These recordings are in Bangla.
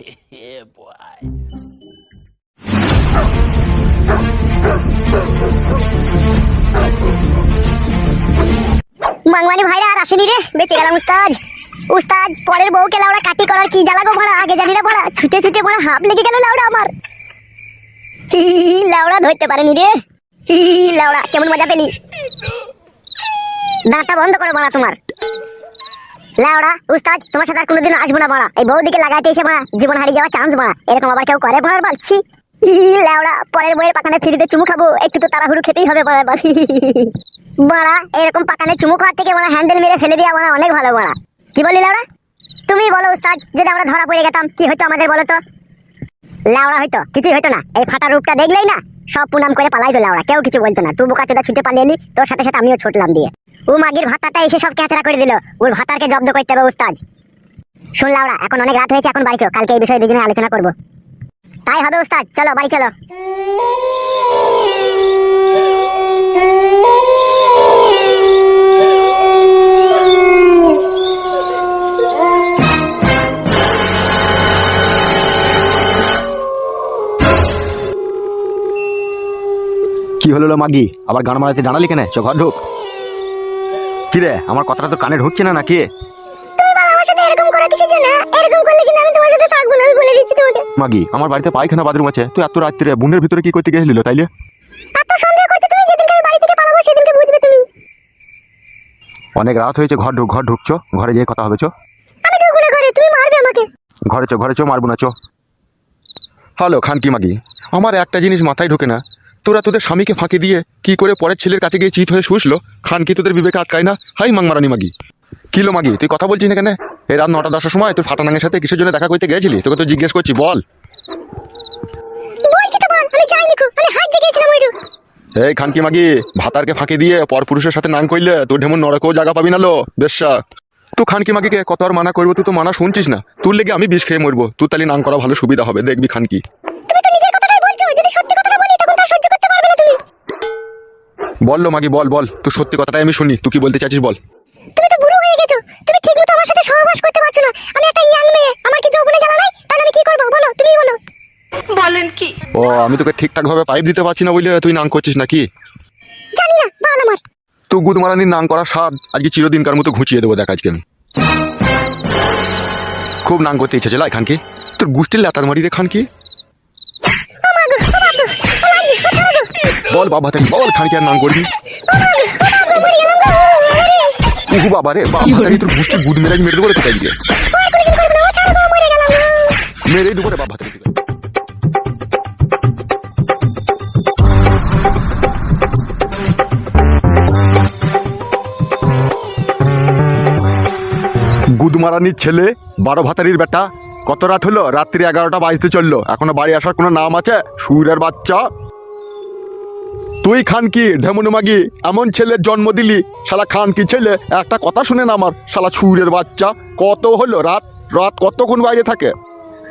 yeah, boy. মাংমানি ভাইরা আর আসেনি রে বেঁচে গেলাম উস্তাজ উস্তাজ পরের বউকে লাউড়া কাটি করার কি জ্বালা গো মারা আগে জানি না পড়া ছুটে ছুটে পড়া হাফ লেগে গেল লাউড়া আমার। লাউড়া ধরতে পারেনি রে। লাউড়া কেমন মজা পেলি? দাঁতটা বন্ধ করো বাড়া তোমার। উস্তাজ তোমার সাথে আর কোনোদিন আসব না বাড়া। এই বউ দিকে লাগাইতে এসে বাড়া, জীবন হারিয়ে চান্স বাড়া। এরকম আবার কেউ করে বাড়ার বলছি পরের বইয়ের ফিরিতে চুমু খাব। একটু তো তাড়াহুড়ো খেতেই হবে বাড়া বাড়ি, এরকম পাকানে চুমু খাওয়ার থেকে বাড়া হ্যান্ডেল মেরে ফেলে দেওয়া বাড়া অনেক ভালো বাড়া। কি বললি লাউড়া তুমি বলো, উস্তাদ যদি আমরা ধরা পড়ে গেতাম, কি হতো আমাদের বলো তো? লাউড়া হয়তো কিছুই হতো না। এই ফাটা রূপটা দেখলেই না, সব প্রণাম করে পালাই তো লাউড়া কেউ কিছু বলতো না। তুই বোকা চোদা ছুটে পালিয়ে তোর সাথে সাথে আমিও ছুটলাম দিয়ে। ও মাগির ভাতাটা এসে সব ক্যাচরা করে দিল। ওর ভাতারকে জব্দ করতে হবে, উস্তাজ। শুন, লাউড়া, এখন অনেক রাত হয়েছে, এখন বাড়ি চো কালকে এই বিষয়ে দুজনে আলোচনা করব। তাই হবে উস্তাদ চলো, বাড়ি চলো। কি হলো মাগি? আবার গান মারাতে জানালি কেন? চ ঘর ঢুক। কি রে আমার কথাটা তো কানে ঢুকছে না নাকি? তুমি বলো আমার সাথে এরকম করা জন্য? এরকম করলে কিন্তু আমি তোমার সাথে থাকব না আমি বলে দিচ্ছি তোমাকে। মাগি আমার বাড়িতে পায়খানা বাথরুম আছে তুই এত রাত্রে বুনের ভিতরে কি করতে গেছিলি লো, তাইলে এত সন্দেহ করছ তুমি যেদিনকে আমি বাড়ি থেকে পালাবো সেদিনকে বুঝবে তুমি। অনেক রাত হয়েছে ঘর ঢুক ঘর ঢুকছো ঘরে গিয়ে কথা হবে চো। আমি ঢুকবো না ঘরে তুমি মারবে আমাকে। ঘরে চো ঘরে চো মারবো না চো। হ্যালো খানকি মাগি আমার একটা জিনিস মাথায় ঢোকে না তোরা তোদের স্বামীকে ফাঁকি দিয়ে কি করে পরের ছেলের কাছে গিয়ে চিত হয়ে শুষলো? খান কি তোদের বিবেকে আটকায় না? হাই মাংমারানি মাগি। কিলো মাগি তুই কথা বলছিস না কেন? এই রাত নটা দশটার সময় তুই ফাটানাঙ্গের সাথে কিসের জন্য দেখা করতে গেছিলি? তোকে তো জিজ্ঞেস করছি বল। এই খানকি মাগি ভাতারকে ফাঁকি দিয়ে পরপুরুষের সাথে নাং করলে তোর ঢেমন নরকেও জায়গা পাবি না লো বেশ্যা। তুই খানকি মাগিকে কত আর মানা করব তুই তো মানা শুনছিস না? তোর লেগে আমি বিষ খেয়ে মরবো। তুই তাহলে নাং করা ভালো সুবিধা হবে দেখবি খানকি বল মাগি বল বল। তুই সত্যি কথাটাই আমি শুনি। তুই কি বলতে চাইছিস বল। তুমি তো বুড়ো হয়ে গেছো। তুমি ঠিক মতো আমার সাথে সহবাস করতে পারছ না। আমি একটা ইয়াং মেয়ে। আমার কি যৌবনে জ্বালা নাই? তাহলে আমি কি করব? বলো তুমিই বলো। বলেন কি? ও আমি তোকে ঠিকঠাক ভাবে পাইপ দিতে পারছি না বলে তুই নাং করছিস নাকি? জানি না বল আমার। তুই গুদমারানির নাং করার স্বাদ আজকে চিরদিনকার মতো ঘুচিয়ে দেবো দেখ আজকে আমি। খুব নাং করতে ইচ্ছে ছিল খানকি তোর গুষ্টির লেতার মারি রে খানকি বল বাবা তাই বল খানকি আর নাং করবি। উহু বাবা রে বাবা তাই তোর গুষ্টি গুদ মেরে মেরে দেবো তোকে আজকে। মেরেই দেবো রে বাবা তাই গুদমারানির ছেলে বারো ভাতারির বেটা কত রাত হলো? রাত্রি এগারোটা বাজতে চলল। এখনও বাড়ি আসার কোনো নাম আছে? সুরের বাচ্চা? তুই খান কি ঢেমনু মাগি? এমন ছেলের জন্ম দিলি। শালা খান কি ছেলে? একটা কথা শুনে না আমার। শালা সুরের বাচ্চা। কত হলো রাত? রাত কতক্ষণ বাইরে থাকে?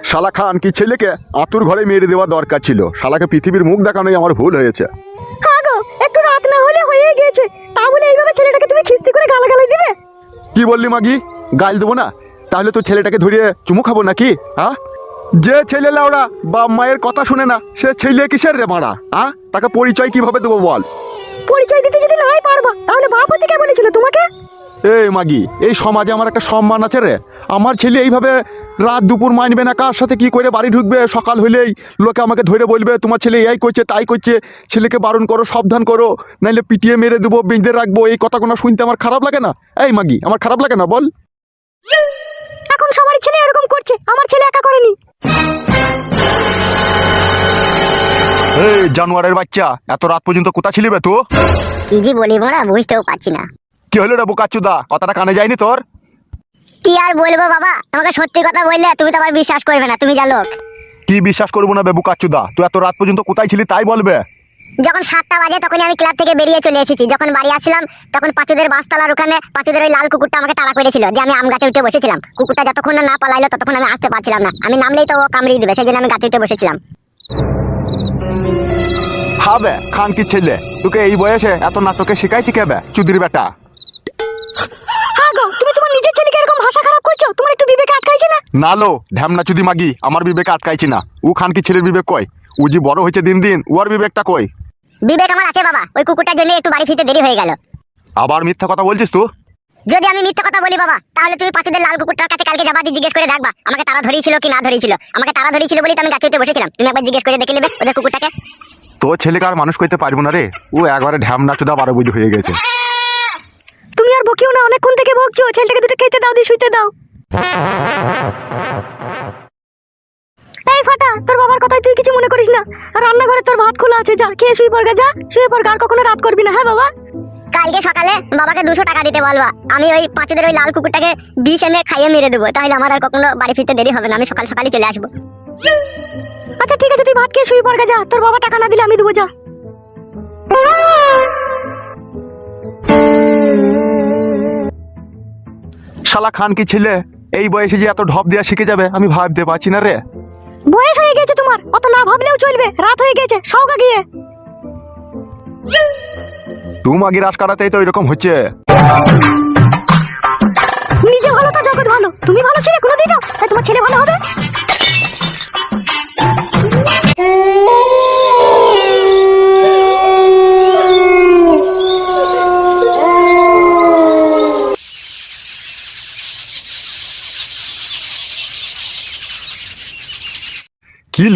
শালা খান কি ছেলেকে আতুর ঘরে মেরে দেওয়া দরকার ছিল? শালাকে পৃথিবীর মুখ দেখানোই আমার ভুল হয়েছে। হ্যাঁ গো একটু রাত না হলে হয়ে গিয়েছে। তা বলে এইভাবে ছেলেটাকে তুমি খিস্তি করে গালাগালি দিবে? কি বললি মাগি? গাল দেবো না? তাহলে তো ছেলেটাকে ধরিয়ে চুমু খাব নাকি হ্যাঁ? যে ছেলে লাউড়া বা মায়ের কথা শুনে না সে ছেলে কিসের রে মারা? হ্যাঁ তাকে পরিচয় কীভাবে দেবো বল? পরিচয় দিতে যদি নাই পারবা তাহলে বাপ হতে কে বলেছিল তোমাকে? এই মাগি এই সমাজে আমার একটা সম্মান আছে রে। আমার ছেলে এইভাবে রাত দুপুর মানবে না কার সাথে কি করে বাড়ি ঢুকবে? সকাল হলেই লোকে আমাকে ধরে বলবে তোমার ছেলে এই করছে তাই করছে। ছেলেকে বারণ করো সাবধান করো নাইলে পিটিয়ে মেরে দেবো বেঁধে রাখব এই কথাগুলো শুনতে আমার খারাপ লাগে না? এই মাগি আমার খারাপ লাগে না বল। এখন সবার ছেলে এরকম এই জানোয়ারের বাচ্চা এত রাত পর্যন্ত কোথা ছিলি বে তো কি জি বলি মোরা বুঝতেও পারছি না। কি হলো রে বোকাচুদা? কথাটা কানে যায়নি তোর? কি আর বলব বাবা? তোমাকে সত্যি কথা বললে তুমি তো আবার বিশ্বাস করবে না তুমি যা লোক। কি বিশ্বাস করব না বে বোকাচুদা? তুই এত রাত পর্যন্ত কোথায় ছিলি তাই বলবে? যখন সাতটা বাজে তখনই আমি ক্লাব থেকে বেরিয়ে চলে এসেছি। যখন বাড়ি আসছিলাম তখন পাঁচুদের বাসতলার ওখানে পাঁচুদের ওই লাল কুকুরটা আমাকে তাড়া করেছিল যে আমি আম গাছে উঠে বসেছিলাম। কুকুরটা যতক্ষণ না না পালাইলো ততক্ষণ আমি আসতে পারছিলাম না। আমি নামলেই তো ও কামড়িয়ে দিবে সেই জন্য আমি গাছে উঠে বসেছিলাম। হবে খান কি ছেলে? তোকে এই বয়সে এত নাটকে শিখাইছি কেবে? চুদির বেটা। গো তুমি তোমার নিজের ছেলেকে এরকম ভাষা খারাপ করছ? তোমার একটু বিবেকে আটকাইছে না? না লো ঢ্যামনা চুদি মাগি আমার বিবেকে আটকাইছি না। ও খান কি ছেলের বিবেক কয়? ও যে বড় হয়েছে দিন দিন ওর বিবেকটা কয়? বিবেক আমার আছে বাবা ওই কুকুরটার জন্য একটু বাড়ি ফিরতে দেরি হয়ে গেল। আবার মিথ্যা কথা বলছিস তো? যদি আমি মিথ্যা কথা বলি বাবা তাহলে তুমি পাঁচুদের লাল কুকুরটার কাছে কালকে যাবা জিজ্ঞেস করে দেখবা আমাকে তারা ধরিয়েছিল কি না ধরিয়েছিল। আমাকে তারা ধরিয়েছিল বলে আমি গাছে উঠে বসেছিলাম। তুমি একবার জিজ্ঞেস করে দেখে নেবে ওদের কুকুরটাকে। তোর ছেলেকে আর মানুষ করতে পারব না রে। ও একবারে ঢ্যামনা চুদা বারো বুঝি হয়ে গেছে। তুমি আর বকিও না অনেকক্ষণ থেকে বকছো। ছেলেটাকে দুটো খেতে দাও দিয়ে শুইতে দাও। এই ফাটা তোর বাবার কথাই তুই কিছু মনে করিস না। আর রান্নাঘরে তোর ভাত খোলা আছে যা খেয়ে শুয়ে পড়গা যা। শুয়ে পড়গা আর কখনো রাত করবি না হ্যাঁ বাবা? কালকে সকালে বাবাকে দুশো টাকা দিতে বলবা। আমি ওই পাঁচুদের ওই লাল কুকুরটাকে বিষ এনে খাইয়ে মেরে দেবো। তাহলে আমার আর কখনো বাড়ি ফিরতে দেরি হবে না। আমি সকাল সকালই চলে আসব। আচ্ছা ঠিক আছে তুই ভাত খেয়ে শুয়ে পড়গা যা। তোর বাবা টাকা না দিলে আমি দেবো যা। শালা খান কি ছেলে? এই বয়সে যে এত ঢপ দেওয়া শিখে যাবে আমি ভাবতে পারছি না রে। বয়স হয়ে গেছে তোমার অত না ভাবলেও চলবে রাত হয়ে গেছে সৌগা গিয়ে। তুমি আগে রাস কাটাতেই তো এরকম হচ্ছে। নিজে ভালো তো জগৎ ভালো তুমি ভালো ছিলে কোনোদিনও? তাই তোমার ছেলে ভালো হবে?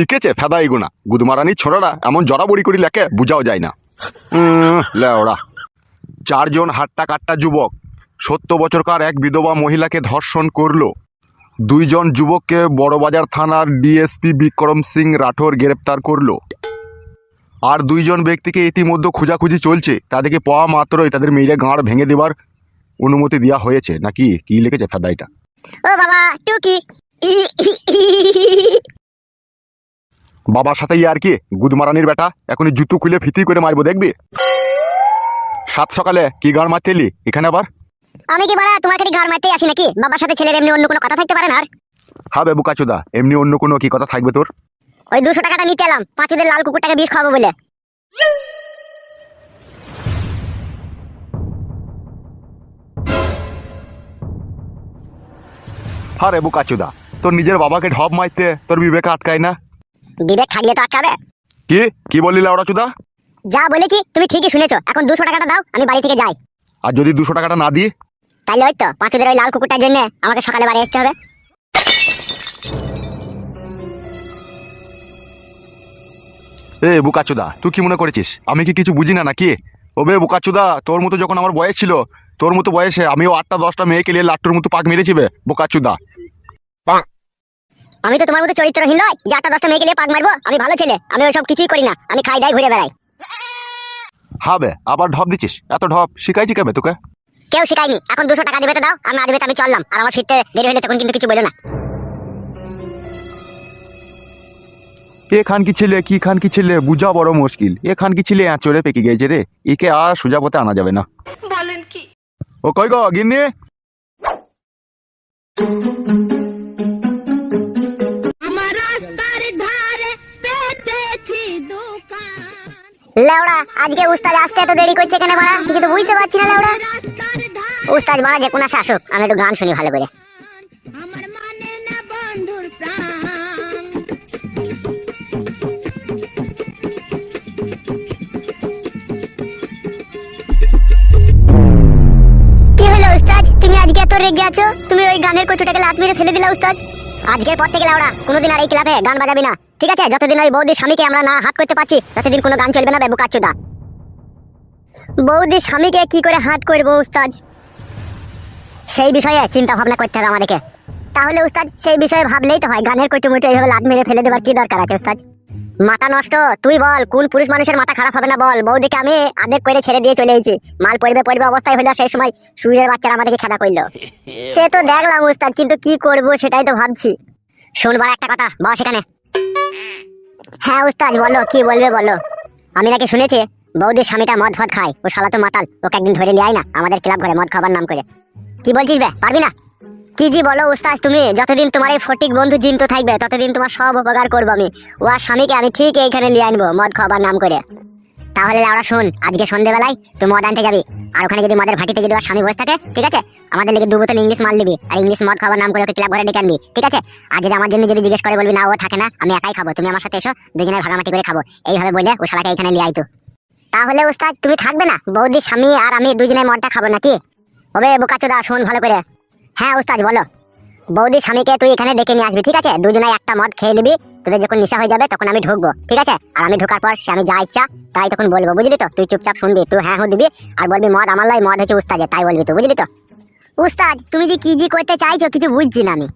লিখেছে ফেদাই এগুনা গুদমারানি ছোড়ারা এমন জড়াবড়ি করি লেখে বুঝাও যায় না। উম, লেওড়া চারজন হাট্টা কাট্টা যুবক সত্তর বছরকার এক বিধবা মহিলাকে ধর্ষণ করল। দুইজন যুবককে বড়বাজার থানার ডিএসপি বিক্রম সিং রাঠোর গ্রেপ্তার করল। আর দুইজন ব্যক্তিকে ইতিমধ্যে খোঁজাখুঁজি চলছে। তাদেরকে পাওয়া মাত্রই তাদের মেয়েরা গাঁড় ভেঙে দেবার অনুমতি দেওয়া হয়েছে। নাকি কি লিখেছে ফেদাইটা? ও বাবা টুকি। বাবার সাথে আর কি? গুদমারানির বেটা? এখনই জুতো খুলে ফিতি করে মারবো দেখবি? সাত সকালে কি গান মারতে এলি? এখানে আবার? আমি কি বাড়া তোমার কাছে ঘর মারতে আসি নাকি? বাবার সাথে ছেলের এমনি অন্য কোনো কথা থাকতে পারে না আর? হবে বুকাচুদা এমনি অন্য কোনো কি কথা থাকবে তোর? ওই দুশো টাকাটা নিতে এলাম পাঁচুদের লাল কুকুরটাকে বিষ খাব বলে। হারে বুকাচুদা তোর নিজের বাবাকে ঢপ মারতে তোর বিবেকে আটকায় না? বিবেক থাকলে তো আটকাবে কি? কি বললি লাউড়া চুদা? যা বলেছি তুমি ঠিকই শুনেছো। এখন দুশো টাকাটা দাও আমি বাড়ি থেকে যাই। আর যদি দুশো টাকাটা না দিই? তাইলে ওই তো পাঁচুদের ওই লাল কুকুরটার জন্য আমাকে সকালে বাড়ি আসতে হবে। এ বুকাচুদা তুই কি মনে করেছিস? আমি কি কিছু বুঝি না নাকি? ওবে বুকাচুদা তোর মতো যখন আমার বয়স ছিল তোর মতো বয়সে আমিও আটটা দশটা মেয়েকে নিয়ে লাট্টুর মতো পাক মেরেছিবে বুকাচুদা আমি তো তোমার মতো চরিত্রহীন নয় যে আটটা দশটা মেয়েকে নিয়ে পাক মারবো আমি ভালো ছেলে আমি ওইসব কিছুই করি না আমি খাই দাই ঘুরে বেড়াই। হবে আবার ঢপ দিচ্ছিস? এত ঢপ শিখাইছি কেবে তোকে? কেউ শিখায়নি এখন দুশো টাকা দেবে তো দাও আর না দেবে তো আমি চললাম আর আমার ফিরতে দেরি হলে তখন কিন্তু কিছু বলো না। এ খান কি ছেলে কি খান কি ছেলে বুঝা বড় মুশকিল। এ খান কি ছেলে চড়ে পেকে গেছে রে একে আর সোজা পথে আনা যাবে না। বলেন কি? ও কই গো গিন্নি? লেওড়া আজকে উস্তাদ আসতে এত দেরি করছে কেন বাড়া কিছু তো বুঝতে পারছি না লেওড়া? উস্তাদ বাড়া যে কোনো শাসক আমি একটু গান শুনি ভালো করে। মানে কি হলো উস্তাদ? তুমি আজকে এত রেগে আছো? তুমি ওই গানের কচুটাকে লাত মেরে ফেলে দিলা উস্তাদ? আজকের পর থেকে লাউড়া কোনোদিন আর এই ক্লাবে গান বাজাবি না। ঠিক আছে, যতদিন ওই বৌদির স্বামীকে আমরা না হাত করতে পারছি, ততদিন কোনো গান চলবে না বেবু কাচ্চুদা বৌদির স্বামীকে কি করে হাত করব, উস্তাদ? সেই বিষয়ে চিন্তা ভাবনা করতে হবে আমাদেরকে। তাহলে, উস্তাদ, সেই বিষয়ে ভাবলেই তো হয়, গানের কচু মুটে এইভাবে লাত মেরে ফেলে দেবার কি দরকার আছে, উস্তাদ? মাথা নষ্ট, তুই বল, কোন পুরুষ মানুষের মাথা খারাপ হবে না বল? বৌদিকে আমি আদেক করে ছেড়ে দিয়ে চলে এসেছি। মাল পড়বে পড়বে অবস্থায় হলো, সেই সময় সুইরের বাচ্চারা আমাদেরকে খেদা করল। সে তো দেখলাম, উস্তাদ, কিন্তু কি করব সেটাই তো ভাবছি। শুনবার একটা কথা বল সেখানে হ্যাঁ উস্তাদ, বলো, কি বলবে বলো। আমি নাকি শুনেছি, বৌদির স্বামীটা মদ ফদ খায়, ও শালা তো মাতাল, ওকে একদিন ধরে লিয়াই না, আমাদের ক্লাব ঘরে মদ খাবার নাম করে। কি বলছিস বে, পারবি না? কি জি বলো, উস্তাদ, তুমি, যতদিন তোমার এই ফটিক বন্ধু জিন্ত থাকবে, ততদিন তোমার সব উপকার করব আমি। ও আর স্বামীকে আমি ঠিক এইখানে লিয়ে আনব, মদ খাবার নাম করে। তাহলে লাউড়া শুন, আজকে সন্ধ্যেবেলায় তুই মদ আনতে যাবি। আর ওখানে যদি মদের ভাটিতে যদি স্বামী বসে থাকে, ঠিক আছে? আমাদের লেগে দু বোতল ইংলিশ মাল নিবি। আর ইংলিশ মদ খাবার নাম করে ওকে ক্লাব ঘরে ডেকে আনবি, ঠিক আছে? আর যদি আমার জন্য যদি জিজ্ঞেস করে বলবি, না, ও থাকে না, আমি একাই খাব, তুমি আমার সাথে এসো, দুজনে ভাগামাটি করে খাব। এইভাবে বলে ও শালাকে এখানে লিয়ে আইতো তাহলে উস্তাদ তুমি থাকবে না? বৌদি, স্বামী আর আমি দুজনে মদটা খাব নাকি? ওবে বোকাচোদা শোন ভালো করে। হ্যাঁ উস্তাদ বলো। বৌদি, স্বামীকে তুই এখানে ডেকে নিয়ে আসবি, ঠিক আছে? দুজনে একটা মদ খেয়ে নিবি। তোদের যখন নেশা হয়ে যাবে, তখন আমি ঢুকবো, ঠিক আছে? আর আমি ঢোকার পর সে আমি যা ইচ্ছা, তাই তখন বলব, বুঝলি তো? তুই চুপচাপ শুনবি, তুই হ্যাঁ হুঁ দিবি, আর বলবি, মদ আমার লাই, মদ হচ্ছে উস্তাজে তাই বলবি তুই বুঝলি তো? উস্তাদ, তুমি যে কি জি করতে চাইছো, কিছু বুঝছি না আমি।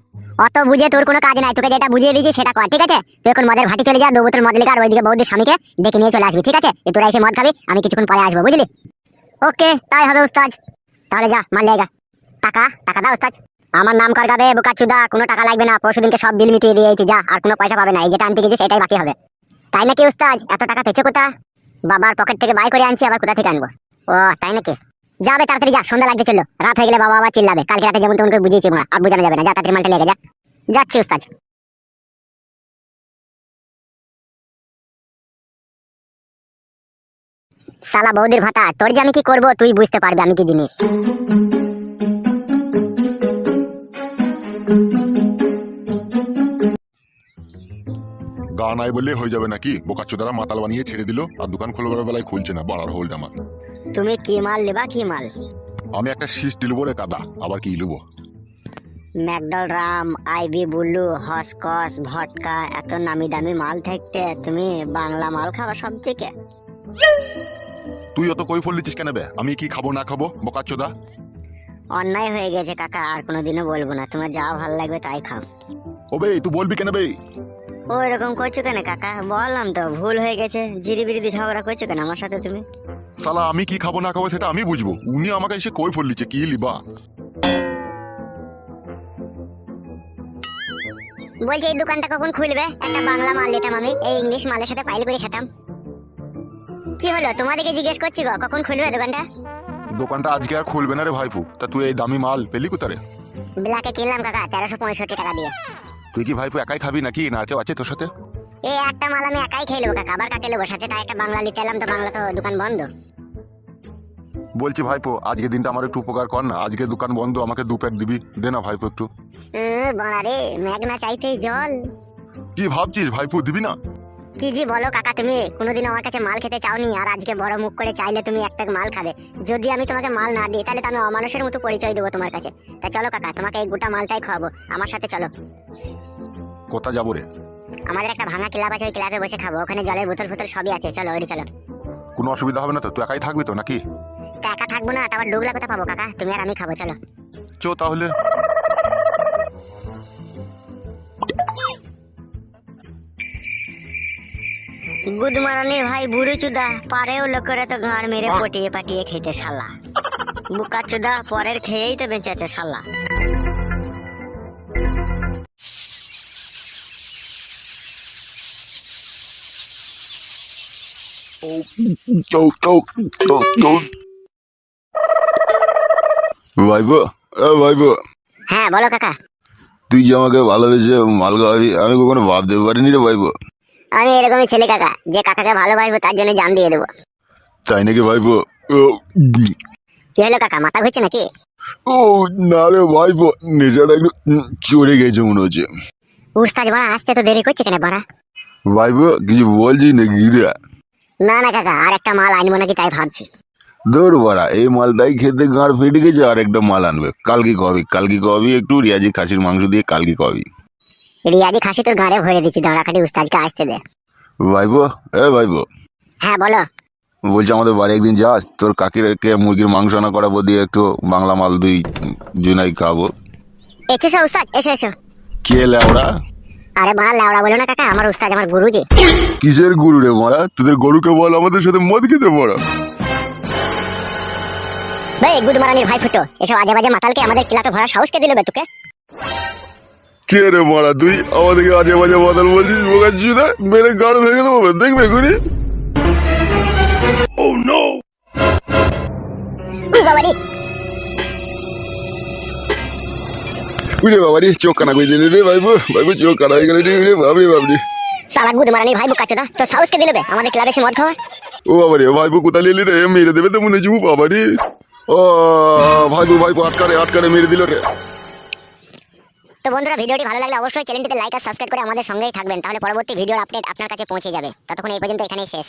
অত বুঝে তোর কোনো কাজ নাই, তোকে যেটা বুঝিয়ে দিয়েছি সেটা কর, ঠিক আছে? তুই এখন মদের ভাটি চলে যা, দু বোতল মদ লেগে আর ওইদিকে বৌদির স্বামীকে ডেকে নিয়ে চলে আসবি, ঠিক আছে? তোরা এসে মদ খাবি, আমি কিছুক্ষণ পরে আসব, বুঝলি? ওকে, তাই হবে উস্তাজ তাহলে যা, মাল লেগা টাকা টাকা দাও উস্তাজ আমার নাম কর গাবে বোকাচুদা, কোনো টাকা লাগবে না, পরশু দিনকে সব বিল মিটিয়ে দিয়েছি যা, আর কোনো পয়সা পাবে না, এই যেটা আনতে গেছিস সেটাই বাকি হবে। তাই নাকি উস্তাজ, এত টাকা পেছো কোথা? বাবার পকেট থেকে বাই করে আনছি, আবার কোথা থেকে আনব? ও, তাই নাকি? যাবে তাড়াতাড়ি যা, সন্ধ্যা লাগতে চলো রাত হয়ে গেলে বাবা আবার চিল্লাবে। কালকে রাতে যেমন তেমন করে বুঝিয়েছি মা, আর বোঝানো যাবে না। যা, তাড়াতাড়ি মালটা লেগে যা। যাচ্ছি উস্তাজ। সালা বৌদির ভাতা, তোর যে আমি কি করব, তুই বুঝতে পারবি আমি কি জিনিস। গা নাই বললে হয়ে যাবে নাকি? বোকাচোদারা মাতাল বানিয়ে ছেড়ে দিল আর দোকান খোলবার বেলায় খুলছে না বাড়ার হোল্ড আমার। তুমি কি মাল নেবা কি মাল? আমি একটা শীষ দিলবো রে কাদা আবার কি লুবো ম্যাকডল রাম আইবি বুলু হসকস ভটকা এত নামি দামি মাল থাকতে তুমি বাংলা মাল খাওয়া সব থেকে তুই অত কই ফল দিচ্ছিস কেন বে? আমি কি খাব না খাব বোকাচোদা অন্যায় হয়ে গেছে কাকা আর কোনোদিনও বলব না। তোমার যা ভালো লাগবে তাই খাও। ওবে তুই বলবি কেন বে? ও এরকম করছ কেন কাকা? বললাম তো ভুল হয়ে গেছে। জিরি বিরিদি ঝগড়া করছ কেন আমার সাথে তুমি? শালা আমি কি খাব না খাব সেটা আমি বুঝব। উনি আমাকে এসে কই ফল দিচ্ছে কি লিবা? বলছি এই দোকানটা কখন খুলবে? একটা বাংলা মাল নিতাম আমি এই ইংলিশ মালের সাথে পাইল করে খেতাম। কি হলো তোমাদেরকে জিজ্ঞেস করছি গো কখন খুলবে দোকানটা? দোকানটা আজকে আর খুলবে না রে তা তুই এই দামি মাল পেলি কোথারে ব্ল্যাকে কিনলাম কাকা তেরোশো পঁয়ষট্টি টাকা দিয়ে। তুই কি ভাইফু একাই খাবি নাকি? না কেউ আছে তোর সাথে? এই একটা মাল আমি একাই খেয়ে নেব কাকা। আবার কাকে নেব? সাথে তাই একটা বাংলা নিতে এলাম তো বাংলা তো দোকান বন্ধ। বলছি ভাইপো আজকে দিনটা আমার একটু উপকার কর না। আজকে দোকান বন্ধ আমাকে দু প্যাক দিবি। দে না ভাইপো একটু। বাড়া রে মেঘনা চাইতেই জল। কি ভাবছিস ভাইপো? দিবি না? কি জি বলো কাকা তুমি কোনোদিন আমার কাছে মাল খেতে চাওনি আর আজকে বড় মুখ করে চাইলে তুমি এক প্যাক মাল খাবে। যদি আমি তোমাকে মাল না দিই তাহলে তো আমি অমানুষের মতো পরিচয় দেবো তোমার কাছে। তা চলো কাকা তোমাকে এই গোটা মালটাই খাওয়াবো। আমার সাথে চলো। কোথা যাব রে? আমাদের একটা ভাঙা ক্লাব আছে ওই ক্লাবে বসে খাব। ওখানে জলের বোতল ফোতল সবই আছে। চলো ওই চলো। কোনো অসুবিধা হবে না তো? তুই একাই থাকবি তো নাকি? তা একা থাকব না তারপর ডুগলা কোথা পাবো কাকা? তুমি আর আমি খাব চলো। চো তাহলে। গুদমারানির ভাই বুড়ো চুদা। পারেও লোকেরা তো গাঁড় মেরে পটিয়ে পাটিয়ে খেতে শালা। বুকা চুদা পরের খেয়েই তো বেঁচে আছে শালা। ভাইবো এ ভাইবো হ্যাঁ বলো কাকা। তুই যে আমাকে ভালোবেসে মাল খাওয়াবি আমি কখনো ভাবতে পারিনি রে ভাইবো আমি এরকমই ছেলে কাকা যে কাকাকে ভালোবাসবো তার জন্য জান দিয়ে দেবো। তাই নাকি ভাইবো কি হলো কাকা মাথা ঘুরছে নাকি? ও না রে ভাইবো নেশাটা একটু চড়ে গেছে মনে হচ্ছে। উস্তাজ বাড়া আসতে তো দেরি করছে কেন বাড়া? ভাইবো কিছু বলছি নাকি রে? না না কাকা আর একটা মাল আনব নাকি তাই ভাবছি। দৌড় বাড়া এই মালটাই খেতে গাঁড় ফেটে গেছে আর একটা মাল আনবে। কালকে কবি কালকে কবি একটু রিয়াজি খাসির মাংস দিয়ে কালকে কবি। রিয়াদি খাসি তোর গাঁড়ে ভরে দিচ্ছি। দৌড়াখাটি উস্তাজকে আসতে দে। ভাইবো? এ ভাইবো? হ্যাঁ বলো। বলছি আমাদের বাড়ি একদিন যাস তোর কাকিরকে মুরগির মাংস না করাবো দিয়ে একটু বাংলা মাল দুই জুনাই খাব। এসো উস্তাজ এসো এসো। কে লেওড়া? আরে বাড়া লাউড়া বলো না কাকা আমার উস্তাজ আমার গুরুজি। কিসের গরু রে মারা? তোদের গরুকে বল আমাদের সাথে মদ খেতে পড়া। ভাই গুদ মারানির ভাই ফুটো। এসব আজে বাজে মাতালকে আমাদের ক্লাবে ভরা সাহস কে দিল বে তোকে? কে রে মারা তুই আমাদেরকে আজে বাজে বদল বলছিস বোকাচ্ছি না? মেরে গাড় ভেঙে দেবো দেখবে এখনই? বাবারি। উরে বাবারি চোখ কানা করে দিলি রে ভাইবো ভাইবো চোখ কানা হয়ে গেল রে উরে বাবরি বাবরি সালা গুদ মারানির ভাই বুকাচোদা তো সাহস কে দিল বে? আমাদের ক্লাবে এসে মদ খাওয়া? ও বাবা রে কোথায় এলি রে? মেরে দেবে তো মনে হচ্ছে বাবা রে ও ভাইপো ভাইপো আটকারে আটকারে মেরে দিল রে। তো বন্ধুরা, ভিডিওটি ভালো লাগলে অবশ্যই চ্যানেলটিতে লাইক আর সাবস্ক্রাইব করে আমাদের সঙ্গেই থাকবেন, তাহলে পরবর্তী ভিডিওর আপডেট আপনার কাছে পৌঁছে যাবে। ততক্ষণ এই পর্যন্ত এখানেই শেষ।